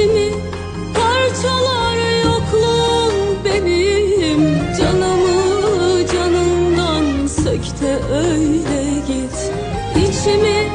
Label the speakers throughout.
Speaker 1: içimi parçalar yokluğun benim. Canımı canından sök de öyle git. İçimi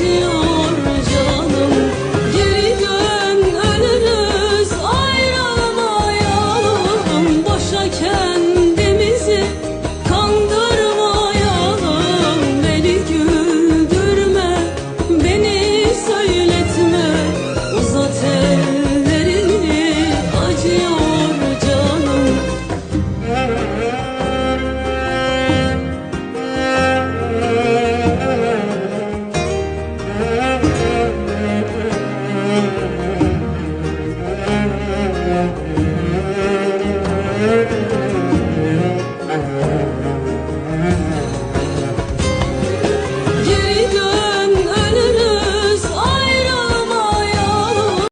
Speaker 1: into